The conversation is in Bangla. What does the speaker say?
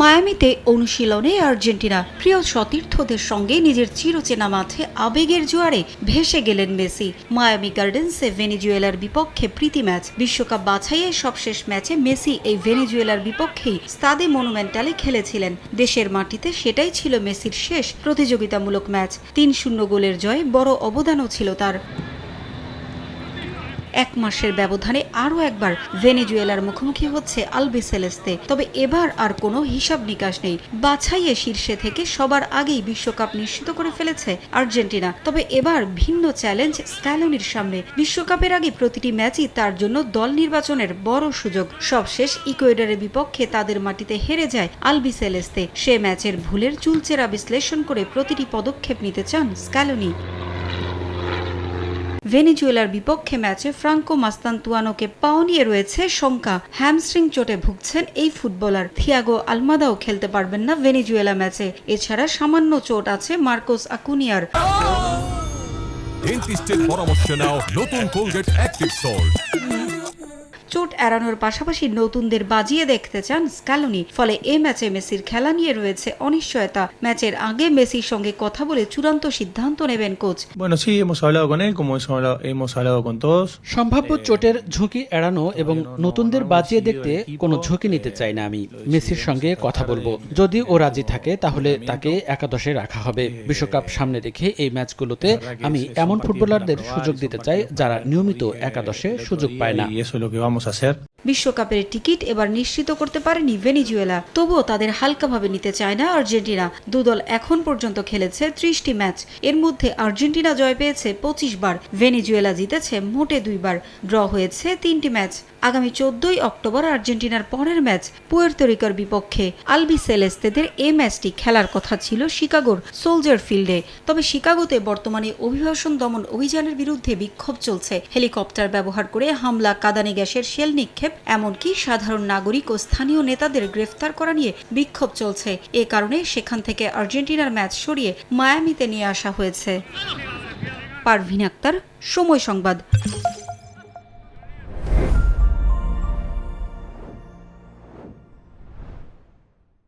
মায়ামিতে অনুশীলনে আর্জেন্টিনা প্রিয় সতীর্থদের সঙ্গে নিজের চিরচেনা মাঠে আবেগের জোয়ারে ভেসে গেলেন মেসি। মায়ামি গার্ডেন্সে ভেনিজুয়েলার বিপক্ষে প্রীতি ম্যাচ। বিশ্বকাপ বাছাইয়ের সবশেষ ম্যাচে মেসি এই ভেনিজুয়েলার বিপক্ষেই স্তাদে মনুমেন্টালে খেলেছিলেন। দেশের মাটিতে সেটাই ছিল মেসির শেষ প্রতিযোগিতামূলক ম্যাচ। তিন শূন্য গোলের জয়ে বড় অবদানও ছিল তার। এক মাসের ব্যবধানে আরও একবার ভেনেজুয়েলার মুখোমুখি হচ্ছে আলবি সেলেস্তে তবে এবার আর কোনো হিসাব নিকাশ নেই। বাছাইয়ে শীর্ষে থেকে সবার আগেই বিশ্বকাপ নিশ্চিত করে ফেলেছে আর্জেন্টিনা। তবে এবার ভিন্ন চ্যালেঞ্জ স্ক্যালোনির সামনে। বিশ্বকাপের আগে প্রতিটি ম্যাচই তার জন্য দল নির্বাচনের বড় সুযোগ। সবশেষ ইকুয়েডারের বিপক্ষে তাদের মাটিতে হেরে যায় আলবি সেলেস্তে সে ম্যাচের ভুলের চুলচেরা বিশ্লেষণ করে প্রতিটি পদক্ষেপ নিতে চান স্ক্যালোনি। ভেনেজুয়েলার বিপক্ষে ম্যাচে ফ্রাঙ্কো মাস্তান্তুয়ানোকে পাও নিয়ে রয়েছে শঙ্কা। হ্যামস্ট্রিং চোটে ভুগছেন এই ফুটবলার। থিয়াগো আলমাদাও খেলতে পারবেন না ভেনিজুয়েলা ম্যাচে। এছাড়া সামান্য চোট আছে মার্কোস আকুনিয়ার। ডেন্টিস্টের পরামর্শ নাও নতুন কোলগেট অ্যাক্টিভ সল্ট। চোট এড়ানোর পাশাপাশি নতুনদের বাজিয়ে দেখতে চান স্ক্যালোনি ফলে এ ম্যাচে মেসির খেলা নিয়ে রয়েছে অনিশ্চয়তা। ম্যাচের আগে মেসির সঙ্গে কথা বলে চূড়ান্ত সিদ্ধান্ত নেবেন coach. Bueno, sí, hemos hablado con él, como hemos hablado, hemos hablado con todos. সম্ভাব্য চোটের ঝুঁকি এড়ানো এবং নতুনদের বাঁচিয়ে দেখতে কোনো ঝুঁকি নিতে চাই না আমি। মেসির সঙ্গে কথা বলব। যদি ও রাজি থাকে তাহলে তাকে একাদশে রাখা হবে। বিশ্বকাপ সামনে রেখে এই ম্যাচগুলোতে আমি এমন ফুটবলারদের সুযোগ দিতে চাই যারা নিয়মিত একাদশে সুযোগ পায় না। Vamos a hacer. বিশ্বকাপের টিকিট এবার নিশ্চিত করতে পারেনি ভেনিজুয়েলা। তবুও তাদের হালকাভাবে নিতে চায় না আর্জেন্টিনা। দুদল এখন পর্যন্ত খেলেছে ত্রিশটি ম্যাচ। এর মধ্যে আর্জেন্টিনা জয় পেয়েছে পঁচিশ বার। ভেনিজুয়েলা জিতেছে মোটে দুইবার। ড্র হয়েছে তিনটি ম্যাচ। আগামী চোদ্দই অক্টোবর আর্জেন্টিনার পরের ম্যাচ পুয়ের্তোরিকার বিপক্ষে। আলবি সেলেস্তেদের এই ম্যাচটি খেলার কথা ছিল শিকাগোর সোলজার ফিল্ডে। তবে শিকাগোতে বর্তমানে অভিবাসন দমন অভিযানের বিরুদ্ধে বিক্ষোভ চলছে। হেলিকপ্টার ব্যবহার করে হামলা, কাদানি গ্যাসের শেল নিক্ষেপ, এমনকি সাধারণ নাগরিক ও স্থানীয় নেতাদের গ্রেফতার করা নিয়ে বিক্ষোভ চলছে। এ কারণে সেখান থেকে আর্জেন্টিনার ম্যাচ সরিয়ে মায়ামিতে নিয়ে আসা হয়েছে। পারভিন আক্তার, সময় সংবাদ।